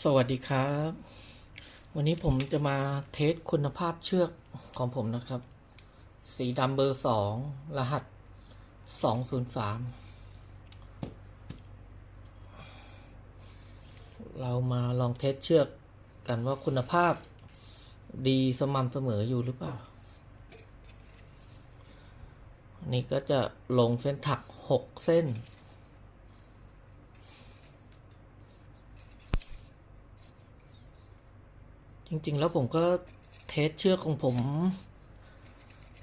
สวัสดีครับ วันนี้ผมจะมาเทสคุณภาพเชือกของผมนะครับ สีดำเบอร์สองรหัสสองศูนย์สามเรามาลองเทสเชือกกันว่าคุณภาพดีสม่ำเสมออยู่หรือเปล่า นี่ก็จะลงเส้นถักหกเส้น จริงๆ แล้วผมก็เทสเชือกของผม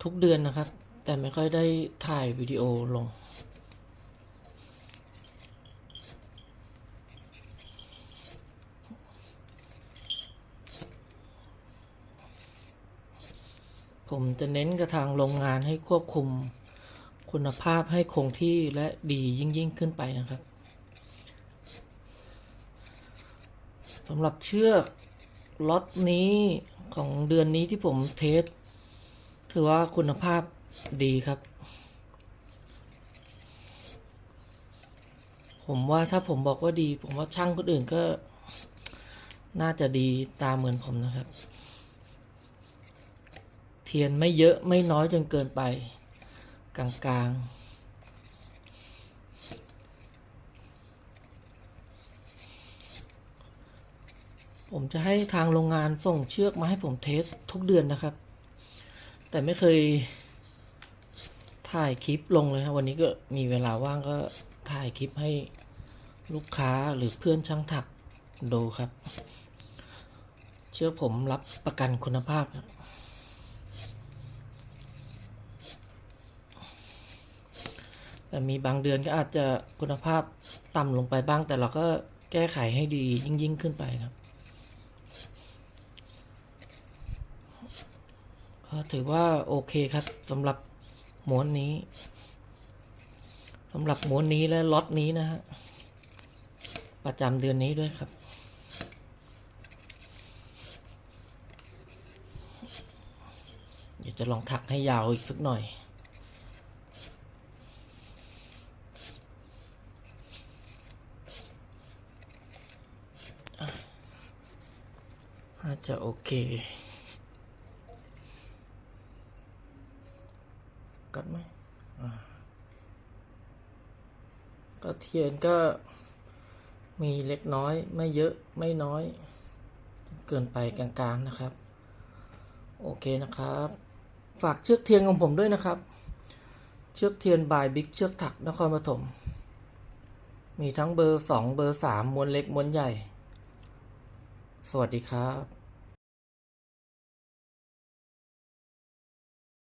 ทุกเดือนนะครับ แต่ไม่ค่อยได้ถ่ายวิดีโอลง ผมจะเน้นกระทางโรงงานให้ควบคุมคุณภาพให้คงที่และดียิ่งยิ่งๆขึ้นไปนะครับสำหรับเชือก ล็อตนี้ของเดือนนี้ที่ผมเทส ถือว่าคุณภาพดีครับ ผมว่าถ้าผมบอกว่าดี ผมว่าช่างคนอื่นก็ น่าจะดีตามเหมือนผมนะครับ เทียนไม่เยอะไม่น้อยจนเกินไป กลางๆ ผมจะให้ทางโรงงานส่งเชือกมาให้ผมเทสทุกเดือนนะครับ แต่ไม่เคยถ่ายคลิปลงเลยครับวันนี้ก็มีเวลาว่างก็ถ่ายคลิปให้ลูกค้าหรือเพื่อนช่างถักดูครับ เชือกผมรับประกันคุณภาพครับแต่มีบางเดือนก็อาจจะคุณภาพต่ำลงไปบ้าง แต่เราก็แก้ไขให้ดียิ่งยิ่งขึ้นไปครับ ก็ถือว่าโอเคครับสำหรับม้วนนี้สำหรับม้วนนี้และล็อตนี้นะฮะประจำเดือนนี้ด้วยครับ เดี๋ยวจะลองถักให้ยาวอีกสักหน่อยน่าจะโอเค กัดไหมอ่าก็เทียนก็มีเล็กน้อย ไม่เยอะไม่น้อย เกินไปกลางๆนะครับ โอเคนะครับ ฝากเชือกเทียนของผมด้วยนะครับ เชือกเทียนบายบิ๊กเชือกถักนครปฐมมีทั้งเบอร์สองเบอร์สามมวนเล็กมวนใหญ่ สวัสดีครับ